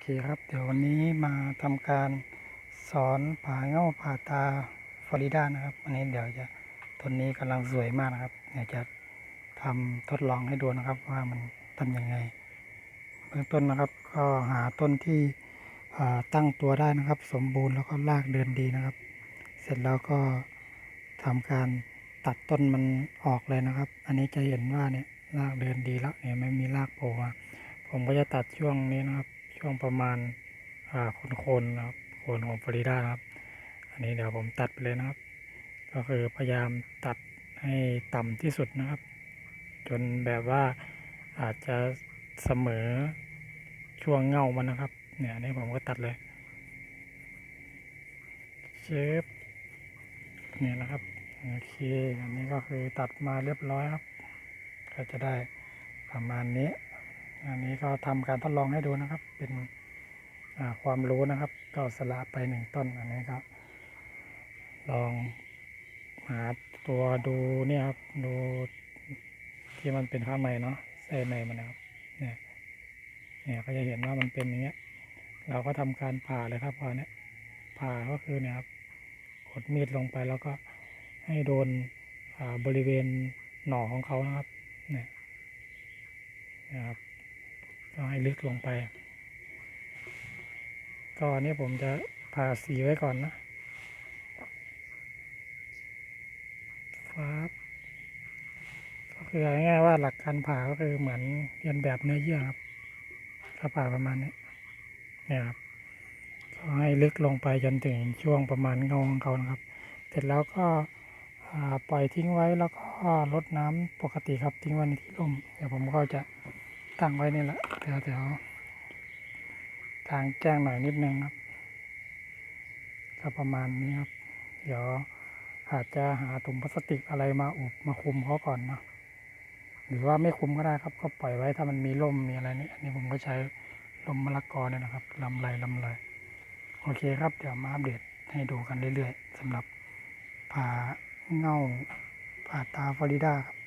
เคครับ เดี๋ยววันนี้มาทำการสอนผ่าเง่าผ่าตาฟลอริดานะครับวันนี้เดี๋ยวจะต้นนี้กำลังสวยมากนะครับเดี๋ยวจะทำทดลองให้ดูนะครับว่ามันทำยังไงเบื้องต้นนะครับ ก็หาต้นที่ตั้งตัวได้นะครับ สมบูรณ์แล้วก็รากเดินดีนะครับ เสร็จแล้วก็ทำการตัดต้นมันออกเลยนะครับ อันนี้จะเห็นว่าเนี่ยรากเดินดีแล้วเนี่ยไม่มีรากโผล่ผมก็จะตัดช่วงนี้นะครับ ช่วงประมาณอ่าโคนๆนะครับโคนของฟลอริดาครับ อันนี้เดี๋ยวผมตัดไปเลยนะครับ ก็คือพยายามตัดให้ต่ำที่สุดนะครับ จนแบบว่าอาจจะเสมอช่วงเงามันนะครับ เนี่ยนนี้ผมก็ตัดเลยเชฟเนี่ยนะครับโอเคอันนี้ก็คือตัดมาเรียบร้อยครับ ก็จะได้ประมาณนี้ อันนี้ก็ทำการทดลองให้ดูนะครับ เป็นความรู้นะครับ ก็สละไปหนึ่งต้นอันนี้ก็ลองหาตัวดูเนี่ยครับดูที่มันเป็นข้างในเนาะเส้นในมันนะครับเนี่ยเนี่ยก็จะเห็นว่ามันเป็นอย่างเงี้ย เราก็ทำการผ่าเลยครับพอเนี้ยผ่าก็คือเนี่ยครับกดมีดลงไปแล้วก็ให้โดนบริเวณหน่อของเขานะครับเนี่ยนะครับ ก็ให้ลึกลงไป ก็อันนี้ผมจะผ่าสีไว้ก่อนนะครับก็คือง่ายๆว่าหลักการผ่าก็คือเหมือนเรียนแบบเนื้อเยื่อครับก็ผ่าประมาณนี้เนี่ยครับก็ให้ลึกลงไปจนถึงช่วงประมาณเงาของเขานะครับ เสร็จแล้วก็ปล่อยทิ้งไว้แล้วก็รดน้ำปกติครับทิ้งไว้ในที่ร่มเดี๋ยวผมก็จะ ตั้งไว้นี่แหละแถวแถวทางแจ้งหน่อยนิดนึงครับก็ประมาณนี้ครับ เดี๋ยวอาจจะหาถุงพลาสติกอะไรมาอุบมาคุมเขาก่อนเนาะหรือว่าไม่คุมก็ได้ครับ ก็ปล่อยไว้ถ้ามันมีร่มมีอะไรนี่อันนี้ผมก็ใช้ร่มมะละกอเนี่ยนะครับลำไรลำไรโอเคครับ เดี๋ยวมาอัปเดตให้ดูกันเรื่อยๆสำหรับผ่าเง่าผ่าตาฟลอริดาครับ